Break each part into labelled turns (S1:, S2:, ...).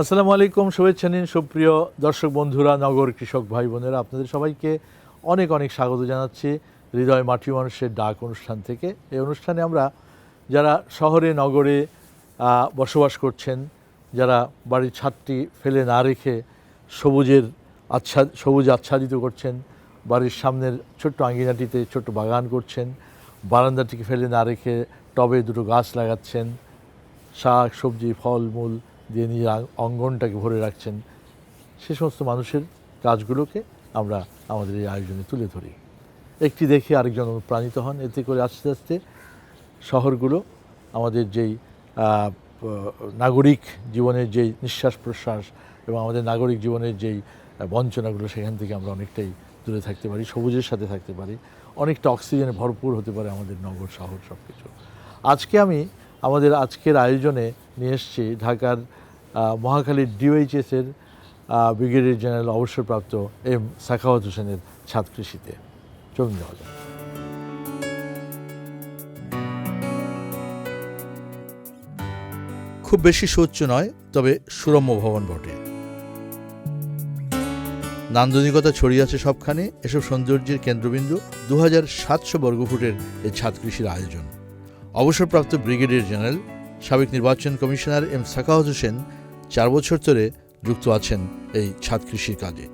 S1: আসসালামু আলাইকুম, শুভেচ্ছা নিন সুপ্রিয় দর্শক বন্ধুরা, নগর কৃষক ভাই বোনেরা, আপনাদের সবাইকে অনেক অনেক স্বাগত জানাচ্ছি হৃদয় মাটি মানুষের ডাক অনুষ্ঠান থেকে। এই অনুষ্ঠানে আমরা যারা শহরে, নগরে বসবাস করছেন, যারা বাড়ির ছাদটি ফেলে না রেখে সবুজের আচ্ছাদ সবুজ আচ্ছাদিত করছেন, বাড়ির সামনের ছোট্ট আঙ্গিনাটিতে ছোট্ট বাগান করছেন, বারান্দাটিকে ফেলে না রেখে টবে দুটো গাছ লাগাচ্ছেন, শাক, সবজি ফল মূল দিয়ে নিজের অঙ্গনটাকে ভরে রাখছেন, সে সমস্ত মানুষের কাজগুলোকে আমরা আমাদের এই আয়োজনে তুলে ধরি। একটি দেখে আরেকজন অনুপ্রাণিত হন। এতে করে আস্তে আস্তে শহরগুলো আমাদের যেই নাগরিক জীবনের যেই নিঃশ্বাস প্রশ্বাস এবং আমাদের নাগরিক জীবনের যেই বঞ্চনাগুলো, সেখান থেকে আমরা অনেকটাই দূরে থাকতে পারি, সবুজের সাথে থাকতে পারি। অনেকটা অক্সিজেনে ভরপুর হতে পারে আমাদের নগর, শহর সব কিছু আজকে আমি আমাদের আজকের আয়োজনে নিয়ে এসেছি ঢাকার মহাখালীর ডিওএইচএসের ব্রিগেডিয়ার জেনারেল অবসরপ্রাপ্ত এম সাখাওয়াত হোসেনের ছাদ কৃষিতে যাক। খুব বেশি সোচ্চ নয়, তবে সুরম্য ভবন বটে। নান্দনিকতা ছড়িয়ে আছে সবখানে, এসব সৌন্দর্যের কেন্দ্রবিন্দু দু হাজার সাতশো বর্গফুটের এই ছাদ কৃষির আয়োজন। অবসরপ্রাপ্ত ব্রিগেডিয়ার জেনারেল, সাবেক নির্বাচন কমিশনার এম সাকাওয়াত হোসেন চার বছর ধরে যুক্ত আছেন এই ছাদ কৃষির কাজে।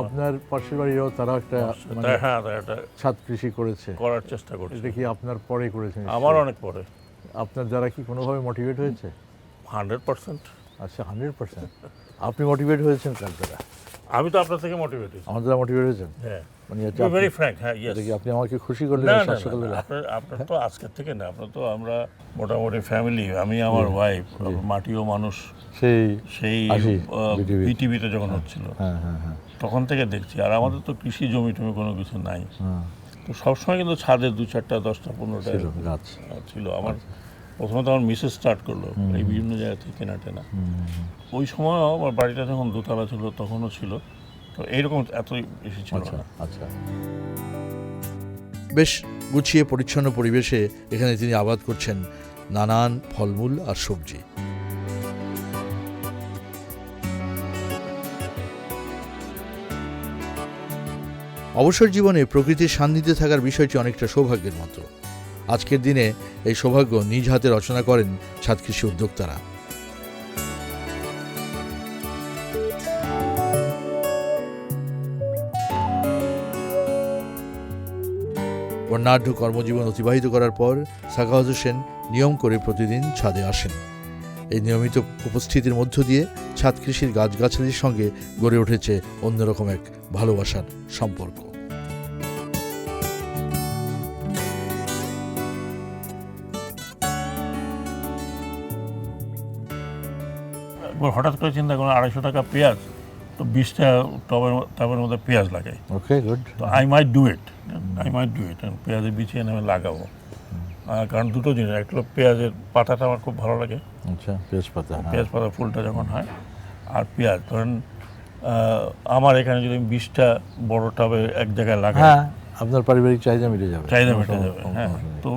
S1: আপনার পাশের বাড়িরও তারা একটা মানে
S2: হ্যাঁ তাই এটা
S1: ছাদ কৃষি করেছে।
S2: করার চেষ্টা করছি।
S1: এটা কি আপনার পরে করেছেন?
S2: আমার অনেক পরে।
S1: আপনার দ্বারা কি কোনোভাবে মোটিভেট হয়েছে?
S2: Hundred percent.
S1: আচ্ছা হান্ড্রেড পার্সেন্ট। আপনি মোটিভেট হয়েছেন কার দ্বারা?
S2: আমি তো আপনার থেকে মোটিভেটেড
S1: আমার দ্বারা মোটিভেট হয়েছেন?
S2: হ্যাঁ।
S1: মানে এটা
S2: ভেরি ফ্র্যাঙ্ক হ্যাঁ ইয়েস
S1: এটা আপনি আমাকে খুশি করলেন
S2: আপনার আপনার তো আজকের থেকে না আপনার তো আমরা মোটামুটি ফ্যামিলি আমি আমার ওয়াইফ মাটিও মানুষ।
S1: সেই
S2: সেই বিটিভিতে যখন হচ্ছিল।
S1: হ্যাঁ হ্যাঁ হ্যাঁ।
S2: তখন থেকে দেখছি আর আমাদের তো কৃষি জমি টমি কোনো কিছু নাই। তো সবসময় কিন্তু ছাদে দু চারটা দশটা পনেরোটা
S1: ছিল গাছ।
S2: ছিল। আমার প্রথমে তো আমার মিসেস স্টার্ট করল এই বিভিন্ন জায়গা থেকে কেনা টেনা ওই সময়ও আমার বাড়িটা যখন দোতলা ছিল তখনও ছিল। তো এইরকম এত
S1: আচ্ছা আচ্ছা। বেশ গুছিয়ে পরিচ্ছন্ন পরিবেশে এখানে তিনি আবাদ করছেন নানান ফলমূল আর সবজি। অবসর জীবনে প্রকৃতির সান্নিধ্যে থাকার বিষয়টি অনেকটা সৌভাগ্যের মতো। আজকের দিনে এই সৌভাগ্য নিজ হাতে রচনা করেন ছাদ কৃষি উদ্যোক্তারা। বর্ণাঢ্য কর্মজীবন অতিবাহিত করার পর সাখাওয়াত হোসেন নিয়ম করে প্রতিদিন ছাদে আসেন। এই নিয়মিত উপস্থিতির মধ্য দিয়ে ছাদ কৃষির গাছগাছালির সঙ্গে গড়ে উঠেছে অন্যরকম এক ভালোবাসার সম্পর্ক।
S2: হঠাৎ করে চিন্তা করলাম আড়াইশো টাকা পেঁয়াজ। বিশটা টবের টবের মধ্যে পেঁয়াজ লাগাই।
S1: ওকে গুড
S2: তো I might do it I might do it পেঁয়াজের বিছিয়ে এনে আমি লাগাবো। কারণ দুটো জিনিস একটা হলো পেঁয়াজের পাতাটা আমার খুব ভালো লাগে।
S1: আচ্ছা তেজপাতা হ্যাঁ।
S2: পেঁয়াজ পাতা ফুলটা যখন হয় আর পেঁয়াজ ধরেন আমার এখানে যদি বিশটা বড় টবে এক জায়গায় লাগাই
S1: হ্যাঁ আপনার পারিবারিক চাহিদা মিটে যাবে।
S2: চাহিদা মেটে যাবে হ্যাঁ। তো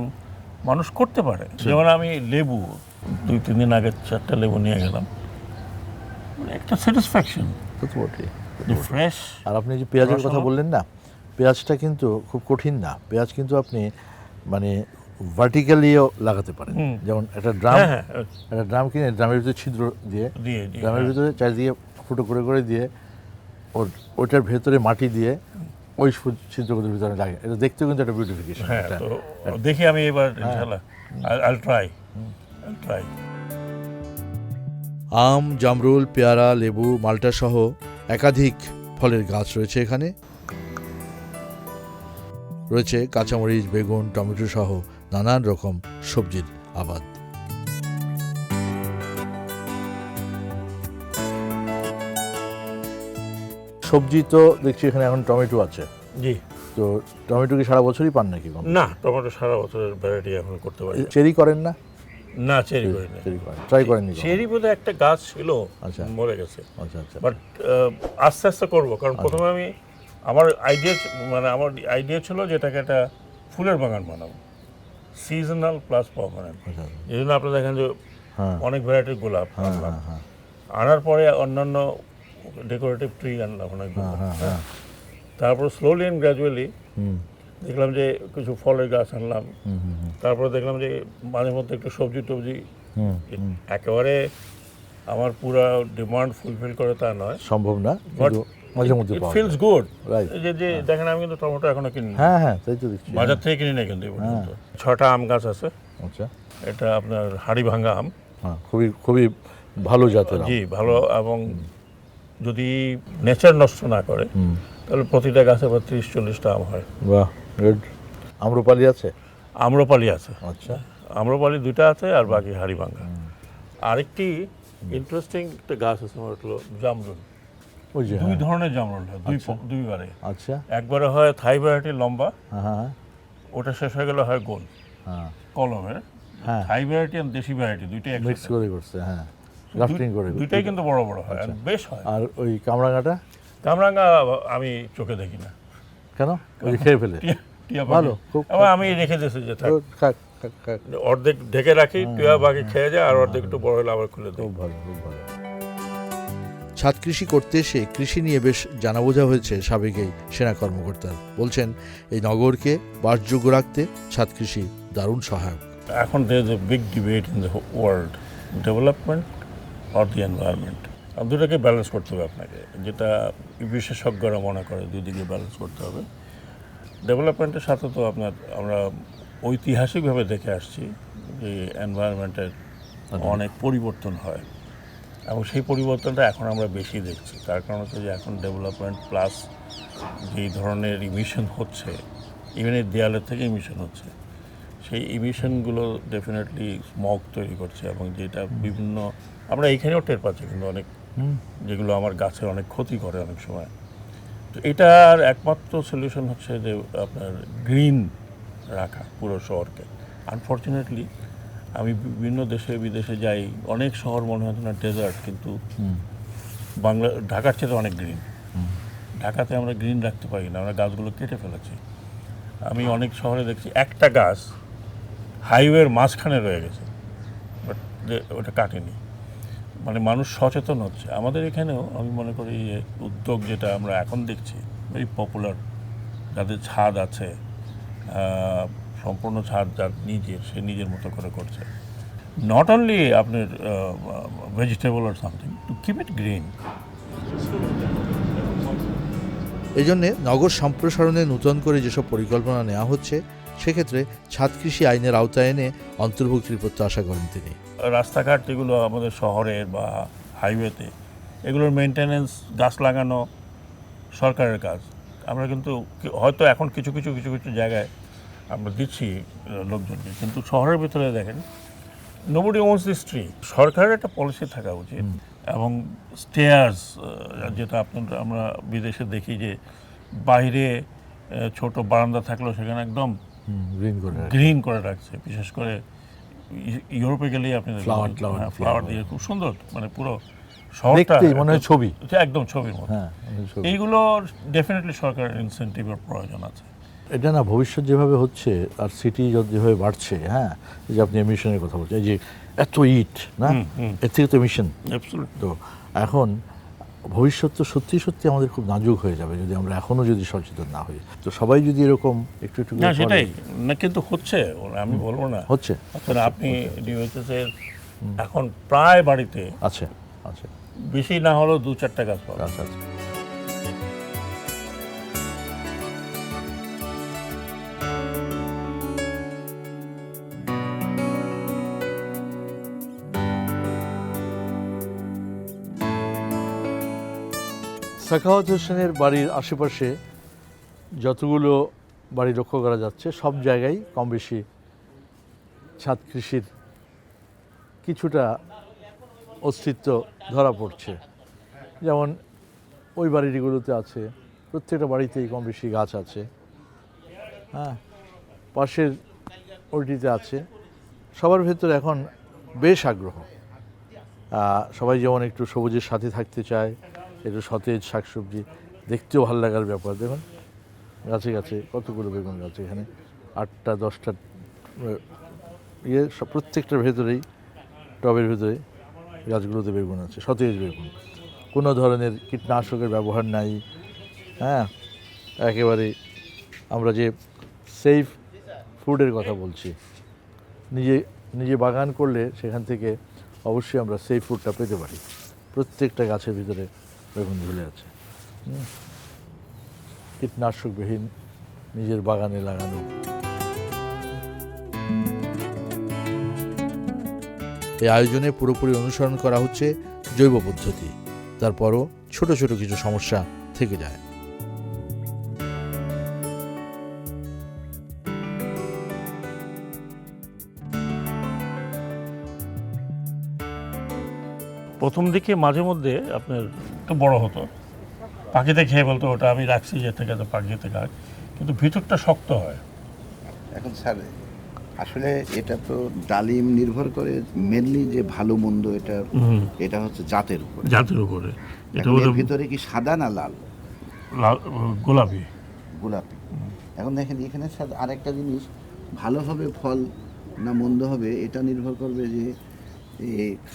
S2: মানুষ করতে পারে। যেমন আমি লেবু দুই তিন দিন আগে চারটা লেবু নিয়ে গেলাম। মানে একটা স্যাটিসফ্যাকশন যে ফ্রেশ
S1: আর আপনি যে পেঁয়াজের কথা বললেন না পেঁয়াজটা কিন্তু খুব কঠিন না। পেঁয়াজ কিন্তু আপনি মানে ভার্টিক্যালিও লাগাতে পারেন। যেমন একটা ড্রাম
S2: হ্যাঁ হ্যাঁ
S1: একটা ড্রাম কিনে ড্রামের ভিতরে ছিদ্র দিয়ে ড্রামের
S2: হ্যাঁ।
S1: ভিতরে চারিদিকে ফুটো করে করে দিয়ে ওর ওইটার ভেতরে মাটি দিয়ে ওই ছিদ্রগুলোর ভিতরে লাগে। এটা দেখতেও কিন্তু একটা বিউটিফিকেশন
S2: হ্যাঁ দেখি আমি এবার ইনশাল্লাহ। আল ট্রাই আল ট্রাই
S1: আম জামরুল পেয়ারা লেবু মাল্টা সহ একাধিক ফলের গাছ রয়েছে এখানে। রয়েছে কাঁচামরিচ বেগুন টমেটো সহ নানান রকম সবজির আবাদ। সবজি তো দেখছি এখানে এখন টমেটো আছে।
S2: জি।
S1: তো টমেটো কি সারা বছরই পান নাকি
S2: না টমেটো সারা বছরের ভ্যারাইটি এখন করতে পারি।
S1: চেরি করেন না?
S2: না চেরি করি না
S1: চেরি করেন। ট্রাই কখনো?
S2: চেরি বোধহয় একটা গাছ ছিল
S1: আচ্ছা।
S2: মরে গেছে।
S1: আচ্ছা আচ্ছা।
S2: বাট আস্তে আস্তে করব কারণ প্রথমে আমি আমার আইডিয়া মানে আমার আইডিয়া ছিল যে এটাকে একটা ফুলের বাগান বানাবো। সিজনাল প্লাস পারমানেন্ট
S1: আচ্ছা
S2: এই জন্য আপনি দেখেন যে
S1: হ্যাঁ।
S2: অনেক ভ্যারাইটির গোলাপ
S1: হ্যাঁ হ্যাঁ
S2: আনার পরে অন্যান্য ডেকোরেটিভ ট্রি আনলাম
S1: হ্যাঁ হ্যাঁ
S2: তারপর স্লোলি অ্যান্ড গ্র্যাজুয়ালি
S1: হুম।
S2: দেখলাম যে কিছু ফলের গাছ আনলাম। তারপরে দেখলাম যে মাঝে মধ্যে একটু সবজি টবজি। একেবারে আমার পুরো ডিমান্ড ফুলফিল করে তা নয়।
S1: সম্ভব না মাঝে মধ্যে
S2: ইট ফিলস গুড. যে যে দেখেন আমি কিন্তু টমেটো এখনও কিনি
S1: হ্যাঁ হ্যাঁ তাই তো দেখছি।
S2: বাজার থেকে কিনি না কিন্তু ছটা আম গাছ আছে।
S1: আচ্ছা।
S2: এটা আপনার হাড়ি ভাঙ্গা আম।
S1: হ্যাঁ খুবই খুবই ভালো জাতের
S2: জি ভালো এবং যদি নেচার নষ্ট না করে তাহলে প্রতিটা গাছে আবার তিরিশ চল্লিশটা আম হয়।
S1: বাহ। গুড আম্রপালি আছে?
S2: আম্রপালি আছে।
S1: আচ্ছা।
S2: আম্রপালি দুইটা আছে আর বাকি হাড়ি ভাঙ্গা আরেকটি ইন্টারেস্টিং একটা গাছ আছে আমার হলো জামরুল। দুই
S1: হ্যাঁ।
S2: ধরনের জামরুল হয় দুই প- দুইবারে
S1: আচ্ছা।
S2: একবারে হয় থাই ভ্যারাইটি লম্বা
S1: হ্যাঁ হ্যাঁ।
S2: ওটা শেষ হয়ে গেলে হয় গোল।
S1: হ্যাঁ।
S2: কলমের।
S1: হ্যাঁ।
S2: থাই ভ্যারাইটি আর দেশি ভ্যারাইটি দুইটাই
S1: মিক্স করে করছে হ্যাঁ। গ্রাফটিং করে
S2: দুইটাই কিন্তু বড় বড় হয় আর বেশ হয়।
S1: আর ওই কামরাঙাটা
S2: কামরাঙ্গা আমি চোখে দেখি না।
S1: কেন? ওই খেয়ে ফেলে। ভালো, খুব-
S2: আমি রেখে দিয়েছি যে থাক। অর্ধেক ঢেকে রাখি টিয়া পাখি খেয়ে যায় আর অর্ধেক একটু বড় হলে আবার খুলে দিই।
S1: খুব ভালো খুব ভালো।
S3: ছাদ কৃষি করতে এসে কৃষি নিয়ে বেশ জানা বোঝা হয়েছে সাবেক এই সেনা কর্মকর্তার। বলছেন এই নগরকে বাসযোগ্য রাখতে ছাদ কৃষি দারুণ সহায়ক।
S2: এখন there is a big debate in the world development or the environment দুটাকে ব্যালেন্স করতে হবে আপনাকে। যেটা বিশেষজ্ঞরা মনে করে দুদিকে ব্যালেন্স করতে হবে। ডেভেলপমেন্টের সাথে তো আপনার আমরা ঐতিহাসিকভাবে দেখে আসছি যে এনভায়রনমেন্টের অনেক পরিবর্তন হয় এবং সেই পরিবর্তনটা এখন আমরা বেশি দেখছি। তার কারণ হচ্ছে যে এখন ডেভেলপমেন্ট প্লাস যেই ধরনের ইমিশন হচ্ছে ইভেন এই দেয়ালের থেকে ইমিশন হচ্ছে সেই ইমিশনগুলো ডেফিনেটলি স্মগ তৈরি করছে এবং যেটা বিভিন্ন আমরা এইখানেও টের পাচ্ছি কিন্তু অনেক যেগুলো আমার গাছের অনেক ক্ষতি করে অনেক সময়। তো এটার একমাত্র সলিউশন হচ্ছে যে আপনার গ্রিন রাখা পুরো শহরকে। আনফর্চুনেটলি আমি বিভিন্ন দেশে বিদেশে যাই অনেক শহর মনে হয় না ডেজার্ট কিন্তু বাংলা ঢাকার চেয়ে অনেক গ্রিন ঢাকাতে আমরা গ্রিন রাখতে পারি না আমরা গাছগুলো কেটে ফেলেছি। আমি অনেক শহরে দেখছি একটা গাছ হাইওয়ের মাঝখানে রয়ে গেছে বাট ওটা কাটেনি। মানে মানুষ সচেতন হচ্ছে। আমাদের এখানেও আমি মনে করি যে উদ্যোগ যেটা আমরা এখন দেখছি ভেরি পপুলার যাদের ছাদ আছে সম্পূর্ণ ছাদ যার নিজের, সে নিজের মতো করে করছে। নট অনলি আপনার vegetable R something to keep it green
S3: এই জন্যে নগর সম্প্রসারণে নূতন করে যেসব পরিকল্পনা নেওয়া হচ্ছে সেক্ষেত্রে ছাদ কৃষি আইনের আওতায় এনে অন্তর্ভুক্তির প্রত্যাশা করেন তিনি।
S2: রাস্তাঘাট যেগুলো আমাদের শহরের বা হাইওয়েতে এগুলোর মেনটেনেন্স গাছ লাগানো সরকারের কাজ। আমরা কিন্তু হয়তো এখন কিছু কিছু কিছু কিছু জায়গায় আমরা দিচ্ছি লোকজনকে। কিন্তু শহরের ভিতরে দেখেন নোবডি ওনস দি স্ট্রিট সরকারের একটা পলিসি থাকা উচিত এবং স্টেয়ার্স যেটা আপনার আমরা বিদেশে দেখি যে বাইরে ছোট বারান্দা থাকলেও সেখানে একদম
S1: গ্রিন করে
S2: গ্রিন করে রাখছে বিশেষ করে ইউরোপে গেলেই আপনি
S1: Flower, flower,
S2: ফ্লাওয়ার দিয়ে খুব সুন্দর মানে পুরো শহরটা
S1: মনে হয় ছবি।
S2: একদম ছবির মতো।
S1: হ্যাঁ মনে
S2: এইগুলো ডেফিনেটলি সরকারের ইনসেন্টিভের প্রয়োজন আছে।
S1: এটা না ভবিষ্যৎ যেভাবে হচ্ছে আর সিটি যেভাবে বাড়ছে হ্যাঁ যে আপনি এমিশনের কথা বলছেন যে এত ইট না। এর থেকে তো এমিশন তো এখন ভবিষ্যৎ তো সত্যি সত্যি আমাদের খুব নাজুক হয়ে যাবে যদি আমরা এখনও যদি সচেতন না হই। তো সবাই যদি এরকম একটু একটু
S2: না সেটাই। না কিন্তু হচ্ছে আমি বলব না।
S1: হচ্ছে।
S2: আপনি ডিওএইচএস এর এখন প্রায় বাড়িতে
S1: আছে আছে।
S2: বেশি না হলেও দু চারটা গাছ পাবেন।
S1: আচ্ছা আচ্ছা। সাখাওয়াত হোসেনের বাড়ির আশেপাশে যতগুলো বাড়ি লক্ষ্য করা যাচ্ছে, সব জায়গায় কম বেশি ছাদ কৃষির কিছুটা অস্তিত্ব ধরা পড়ছে। যেমন ওই বাড়িগুলোতে আছে, প্রত্যেকটা বাড়িতেই কম বেশি গাছ আছে। হ্যাঁ পাশের ওইটিতে আছে। সবার ভেতরে এখন বেশ আগ্রহ। সবাই যেমন একটু সবুজের সাথে থাকতে চায় একটু সতেজ শাকসবজি, দেখতেও ভালো লাগার ব্যাপার। দেখুন, গাছে গাছে কতগুলো বেগুন গাছ এখানে, আটটা, দশটা ইয়ে সব প্রত্যেকটার ভেতরেই, টবের ভেতরে গাছগুলোতে বেগুন আছে, সতেজ বেগুন। কোনো ধরনের কীটনাশকের ব্যবহার নাই হ্যাঁ? একেবারে আমরা যে সেফ ফুডের কথা বলছি, নিজে নিজে বাগান করলে সেখান থেকে অবশ্যই আমরা সেফ ফুডটা পেতে পারি। প্রত্যেকটা গাছের ভিতরে বেগুন ঝুলে আছে। কীটনাশকবিহীন নিজের বাগানে লাগানো।
S3: এই আয়োজনে পুরোপুরি অনুসরণ করা হচ্ছে জৈব পদ্ধতি। তারপরও ছোট ছোট কিছু সমস্যা থেকে যায়।
S2: প্রথম দিকে মাঝে মধ্যে আপনার একটু বড় হতো। পাখিতে খেয়ে বলতো ওটা আমি রাখছি যে থেকে তো পাখিতে খাক কিন্তু ভিতরটা শক্ত হয়।
S4: এখন স্যার আসলে এটা তো ডালিম নির্ভর করে মেনলি যে ভালো মন্দ এটা এটা হচ্ছে জাতের উপরে।
S2: জাতের উপরে। এটা
S4: ভিতরে কি সাদা না লাল?
S2: লাল- গোলাপি।
S4: গোলাপি। এখন দেখেন এখানে স্যার আরেকটা জিনিস ভালো হবে ফল না মন্দ হবে এটা নির্ভর করবে যে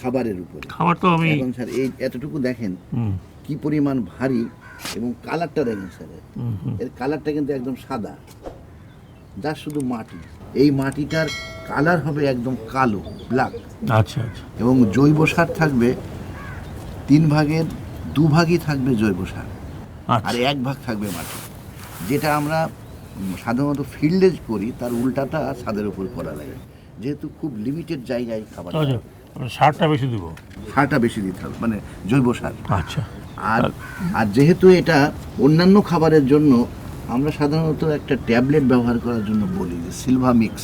S4: খাবারের উপরে।
S2: খাবার তো আমি
S4: এখন স্যার এই এতটুকু দেখেন কি পরিমাণ ভারী এবং কালারটা দেখেন স্যার। এর।
S2: হুম, হুম।
S4: এর কালারটা কিন্তু একদম সাদা। যা শুধু মাটি। এই মাটিটার কালার হবে একদম কালো ব্ল্যাক
S2: আচ্ছা আচ্ছা।
S4: এবং জৈব সার থাকবে তিন ভাগের দু ভাগই থাকবে জৈব সার। আর
S2: আচ্ছা
S4: এক ভাগ থাকবে মাটি। যেটা আমরা সাধারণত ফিল্ডে করি তার উল্টাটা ছাদের উপর করা লাগে। যেহেতু খুব লিমিটেড জায়গায় খাবার
S2: সারটা বেশি দিব।
S4: সারটা বেশি দিতে হবে মানে জৈব সার।
S2: আচ্ছা।
S4: আর আর যেহেতু এটা অন্যান্য খাবারের জন্য আমরা সাধারণত একটা ট্যাবলেট ব্যবহার করার জন্য বলি যে সিলভা মিক্স।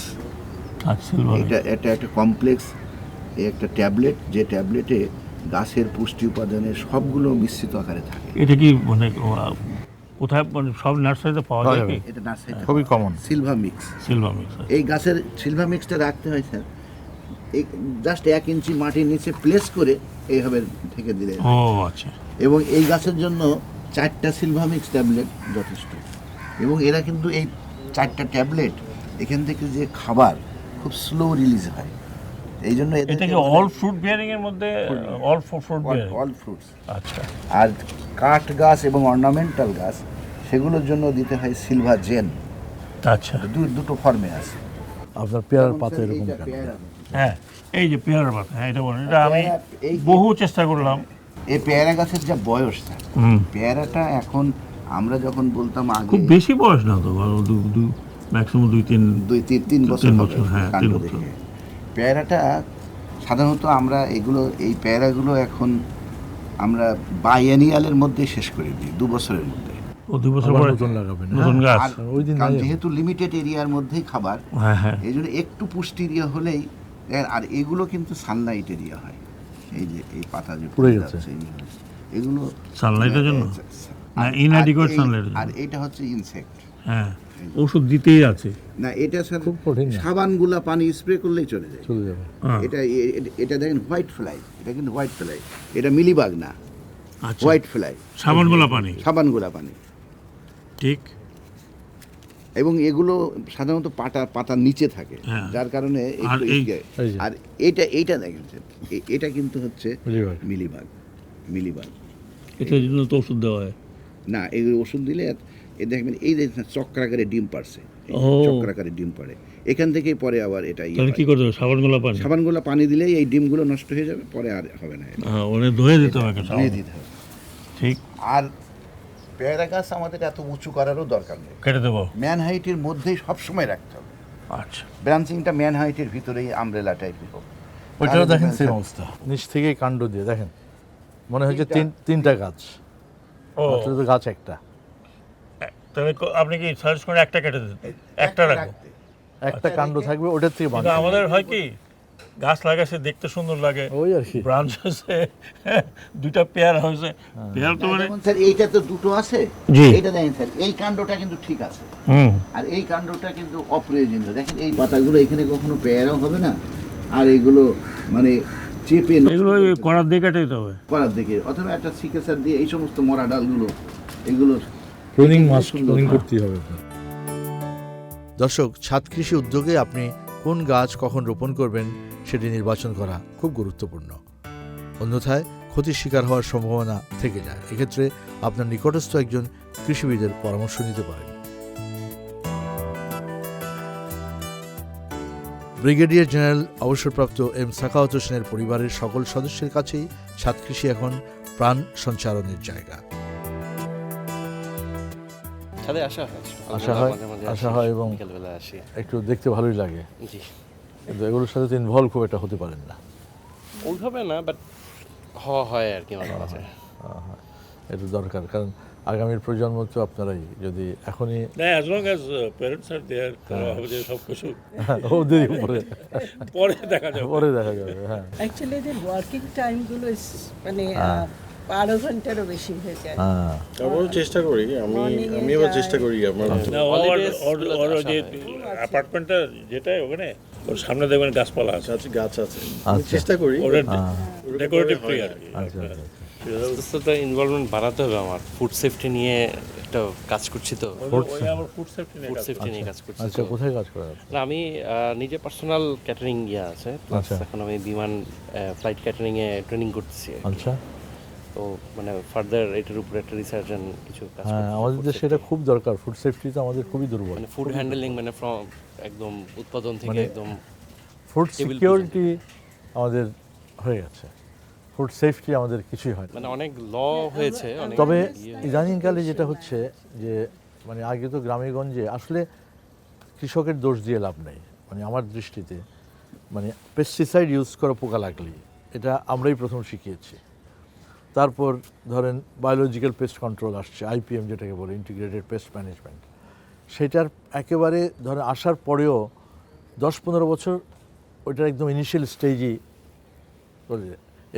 S2: আচ্ছা
S4: এটা এটা একটা কমপ্লেক্স একটা ট্যাবলেট যে ট্যাবলেটে গাছের পুষ্টি উপাদানের সবগুলো মিশ্রিত আকারে থাকে।
S2: এটা কি মানে কোথায় মানে সব নার্সারিতে পাওয়া যায়
S1: যাবে।
S4: এটা নার্সারিতে
S1: খুবই common
S4: silver mix.
S2: Silver mix.
S4: এই গাছের সিলভা মিক্সটা রাখতে হয় স্যার। জাস্ট এক ইঞ্চি মাটির নিচে প্লেস করে এইভাবে থেকে দিলে
S2: ও আচ্ছা।
S4: এবং এই গাছের জন্য চারটা সিলভামিক্স ট্যাবলেট যথেষ্ট। এবং এরা কিন্তু এই চারটা ট্যাবলেট এখান থেকে যে খাবার খুব স্লো রিলিজ হয়। এই জন্য
S2: অল ফ্রুট বিয়ারিং এর মধ্যে অল ফ্রুট
S4: অল ফ্রুটস
S2: আচ্ছা।
S4: আর কাঠ গাছ এবং অর্নামেন্টাল গাছ সেগুলোর জন্য দিতে হয় সিলভার জেন
S2: আচ্ছা।
S4: দুটো ফর্মে আছে।
S1: আপনার পেয়ারার পাতা এরকম কেন?
S2: হ্যাঁ এই যে পেয়ারার পাতা হ্যাঁ এটা বলেন। এটা আমি
S4: এই
S2: বহু চেষ্টা করলাম।
S4: এই পেয়ারা গাছের যা বয়স স্যার পেয়ারাটা এখন আমরা যখন বলতাম আগে
S2: খুব বেশি বয়স না তো দু দু ম্যাক্সিমাম দুই তিন
S4: দুই তিন তিন বছর
S2: তিন বছর, হ্যাঁ, তিন বছর।
S4: পেয়ারাটা সাধারণত আমরা এগুলো এই পেয়ারাগুলো এখন আমরা বাইয়ানিয়ালের মধ্যে শেষ করে দিই দু বছরের মধ্যে।
S2: ও দুই বছর পরে
S1: নতুন লাগাবেন।
S2: নতুন গাছ।
S1: ওই দিন
S4: যেহেতু লিমিটেড এরিয়ার মধ্যেই খাবার
S2: হ্যাঁ হ্যাঁ।
S4: এই জন্য একটু পুষ্টি এরিয়া হলেই আর এগুলো কিন্তু সানলাইট এরিয়া হয়। এই যে এই পাতা যে
S1: পুড়ে
S4: যাচ্ছে, এগুলো
S2: সানলাইটের জন্য? না,
S4: আর-। এটা হচ্ছে ইনসেক্ট
S2: হ্যাঁ। ওষুধ দিতেই আছে।
S4: না এটা স্যার
S1: খুব কঠিন
S4: সাবানগুলা পানি স্প্রে করলেই চলে যায়।
S1: চলে যাবে।
S2: হ্যাঁ।
S4: এটা এটা দেখেন হোয়াইট ফ্লাই এটা কিন্তু হোয়াইট ফ্লাই এটা মিলিবাগ না।
S2: আচ্ছা।
S4: হোয়াইট ফ্লাই
S2: সাবানগুলা পানি।
S4: সাবানগুলা পানি।
S2: ঠিক।
S4: এবং এগুলো সাধারণত পাতা পাতার নিচে থাকে
S2: হ্যাঁ।
S4: যার কারণে একটু
S2: আর
S4: এটা এইটা দেখেন এটা কিন্তু হচ্ছে
S1: মিলিবাগ।
S4: মিলিবাগ
S2: এটার জন্য তো ওষুধ দেওয়া হয়।
S4: না এই ওষুধ দিলে এ দেখবেন এই যে চক্রাকারে ডিম পারছে চক্রাকারে ডিম পারে এখান থেকেই পরে আবার এটা ইয়ে
S2: তাহলে কি করতে হবে? সাবানগুলা পানি?
S4: সাবানগুলো পানি দিলেই এই ডিমগুলো নষ্ট হয়ে যাবে পরে আর হবে না
S2: হ্যাঁ ওনে ধুয়ে দিতে হবে
S4: ধুয়ে দিতে হবে।
S2: ঠিক।
S4: আর পেয়ারা গাছ আমাদের এত উঁচু করারও দরকার নেই।
S2: কেটে দেবো।
S4: ম্যান হাইটের মধ্যেই সবসময় রাখতে হবে।
S2: আচ্ছা।
S4: ব্রাঞ্চিংটা ম্যান হাইটের ভিতরেই আমব্রেলা টাইপের হোক।
S1: ওইটাও দেখেন সেম অবস্থা। নিচ থেকে কাণ্ড দিয়ে দেখেন। মনে হচ্ছে
S4: তিনটা।
S1: তিন তিনটা গাছ।
S2: ও।
S1: আসলে তো গাছ একটা।
S2: তাহলে আপনি কি সার্চ করে একটা কেটে দিন একটা রাখব?
S1: একটা কাণ্ড থাকবে ওটার থেকে
S2: আমাদের হয় কি? গাছ লাগাছে দেখতে সুন্দর লাগে।
S1: ওই আর কি।
S2: ব্রাঞ্চ হয়েছে দুইটা পেয়ার হয়েছে। পেয়ার তো মানে
S4: স্যার এইটা তো দুটো আছে।
S2: জি।
S4: এইটা দেখেন স্যার এই কাণ্ডটা কিন্তু ঠিক আছে।
S2: হুম।
S4: আর এই কাণ্ডটা কিন্তু অপ্রয়োজনীয়। দেখেন এই পাতাগুলো এখানে কখনো পেয়ারাও হবে না আর এগুলো মানে চেপে
S2: এগুলো করার হবে।
S4: করার দিকে। অথবা একটা সিকেসার দিয়ে এই সমস্ত মরা ডালগুলো এগুলো
S1: প্রুনিং মাস্ট
S4: সুন্দর।
S1: প্রুনিং করতেই হবে।
S3: দর্শক ছাদ কৃষি উদ্যোগে আপনি কোন গাছ কখন রোপণ করবেন সেটি নির্বাচন করা খুব গুরুত্বপূর্ণ। অন্যথায় ক্ষতির শিকার হওয়ার সম্ভাবনা থেকে যায়। এক্ষেত্রে আপনার নিকটস্থ একজন কৃষিবিদের পরামর্শ নিতে পারেন। ব্রিগেডিয়ার জেনারেল অবসরপ্রাপ্ত এম সাখাওয়াত হোসেনের পরিবারের সকল সদস্যের কাছেই ছাদ কৃষি এখন প্রাণ সঞ্চারণের জায়গা।
S5: ছাদে আসা হয়।
S1: আসা হয়, আসা হয় এবং-
S5: আসি।
S1: একটু দেখতে ভালোই লাগে।
S5: জি।
S1: কিন্তু এগুলোর সাথে তো ইনভলভ খুব একটা হতে পারেন না।
S5: ওইভাবে না বাট হওয়া হয় আর কি মাঝে মাঝে।
S1: এটা দরকার কারণ আগামীর প্রজন্ম তো আপনারাই যদি এখনই
S2: as long as parents are there হবে যে সব কিছু।
S1: ওদের উপরে
S2: পরে। দেখা যাবে।
S1: পরে দেখা যাবে হ্যাঁ।
S6: অ্যাকচুয়ালি এদের ওয়ার্কিং টাইমগুলো মানে আহ, বারো ঘন্টারও বেশি হয়ে যায়।
S1: হ্যাঁ
S7: তারপরেও চেষ্টা করি আমি আমি এবার চেষ্টা করি আমার
S2: যে অ্যাপার্টমেন্টটা যেটা ওখানে ওর সামনে দেখবেন গাছপালা আছে।
S7: গাছ গাছ আছে।
S1: আচ্ছা।
S7: চেষ্টা করি।
S2: ওটা
S1: হ্যাঁ,
S2: ডেকোরেটিভ ট্রি আর কি।
S1: আচ্ছা আচ্ছা
S5: আস্তে ইনভলভমেন্ট বাড়াতে হবে আমার। ফুড সেফটি নিয়ে একটা কাজ করছি তো।
S2: ফুড সেফটি
S5: নিয়ে কাজ করছি।
S1: আচ্ছা কোথায় কাজ করেন
S5: না আমি নিজে পার্সোনাল ক্যাটারিং ইয়ে আছে। প্লাস
S1: আচ্ছা।
S5: এখন আমি বিমান ফ্লাইট ক্যাটারিং এ ট্রেনিং করতেছি
S1: আচ্ছা।
S5: তো মানে ফার্দার এটার উপরে একটা রিসার্চ এন্ড কিছু কাজ
S1: হ্যাঁ আমাদের দেশে এটা খুব দরকার ফুড সেফটি তো আমাদের খুবই দুর্বল।
S5: মানে ফুড হ্যান্ডলিং মানে ফ্রম একদম উৎপাদন থেকে
S1: মানে-
S5: একদম
S1: ফুড সিকিউরিটি আমাদের হয়ে গেছে। ফুড সেফটি আমাদের কিছুই হয়
S5: মানে অনেক ল হয়েছে
S1: তবে
S5: ইয়ে
S1: ইদানিংকালে যেটা হচ্ছে যে মানে আগে তো গ্রামে গঞ্জে আসলে কৃষকের দোষ দিয়ে লাভ নেই। মানে আমার দৃষ্টিতে মানে পেস্টিসাইড ইউজ করা পোকা লাগলেই এটা আমরাই প্রথম শিখিয়েছি। তারপর ধরেন বায়োলজিক্যাল পেস্ট কন্ট্রোল আসছে আইপিএম যেটাকে বলে ইন্টিগ্রেটেড পেস্ট ম্যানেজমেন্ট সেটার একেবারে ধরেন আসার পরেও দশ পনেরো বছর ওইটার একদম ইনিশিয়াল স্টেজই করে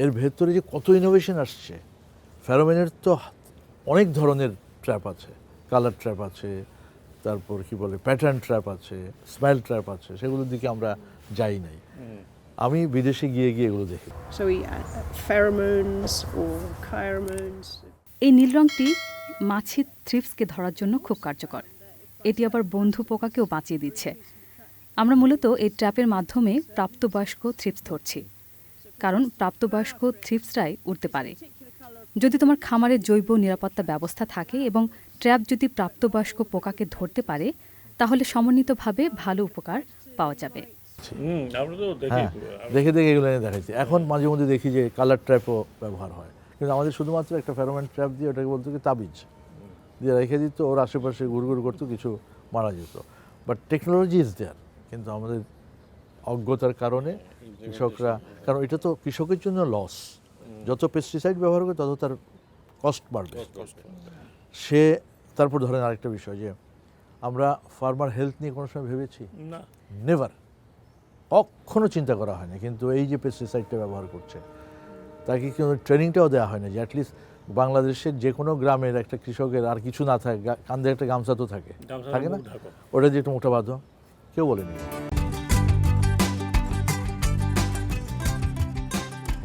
S1: এর ভেতরে যে কত ইনোভেশন আসছে ফ্যারোমেনের তো অনেক ধরনের ট্র্যাপ আছে। কালার ট্র্যাপ আছে, তারপর কি বলে প্যাটার্ন ট্র্যাপ আছে স্মেল ট্র্যাপ আছে, সেগুলোর দিকে আমরা যাই নাই। আমি বিদেশে গিয়ে গিয়ে এগুলো দেখি।
S6: Pheromones.
S8: এই নীল রংটি মাছির থ্রিপসকে ধরার জন্য খুব কার্যকর। এটি আবার বন্ধু পোকাকেও বাঁচিয়ে দিচ্ছে। আমরা মূলত এই ট্র্যাপের মাধ্যমে প্রাপ্তবয়স্ক থ্রিপস ধরছি কারণ প্রাপ্তবয়স্ক থ্রিপসরাই উঠতে পারে। যদি তোমার খামারে জৈব নিরাপত্তা ব্যবস্থা থাকে এবং ট্র্যাপ যদি প্রাপ্তবয়স্ক পোকাকে ধরতে পারে তাহলে সমন্বিতভাবে ভালো উপকার পাওয়া যাবে।
S2: তো
S1: হ্যাঁ দেখে দেখে এগুলো এনে দেখাচ্ছি। এখন মাঝে মধ্যে দেখি যে কালার ট্র্যাপও ব্যবহার হয়। কিন্তু আমাদের শুধুমাত্র একটা ফেরোমেন ট্র্যাপ দিয়ে ওটাকে বলতো কি তাবিজ। দিয়ে রেখে দিত ওর আশেপাশে ঘুরঘুর করতো কিছু মারা যেত। বাট টেকনোলজি ইজ দেয়ার কিন্তু আমাদের অজ্ঞতার কারণে কৃষকরা কারণ এটা তো কৃষকের জন্য লস যত পেস্টিসাইড ব্যবহার করে তত তার কস্ট বাড়বে। সে তারপর ধরেন আরেকটা বিষয় যে আমরা ফার্মার হেলথ নিয়ে কোনো সময় ভেবেছি?
S2: না।
S1: নেভার কখনো চিন্তা করা হয় না কিন্তু এই যে পেস্টিসাইডটা ব্যবহার করছে তাকে কোনো ট্রেনিংটাও দেওয়া হয় না যে অ্যাটলিস্ট বাংলাদেশের যে কোনো গ্রামের একটা কৃষকের আর কিছু না থাকে কান্ধে একটা গামছা তো থাকে থাকে না? ওটা যে একটা মোটা বাঁধো। কেউ বলেনি।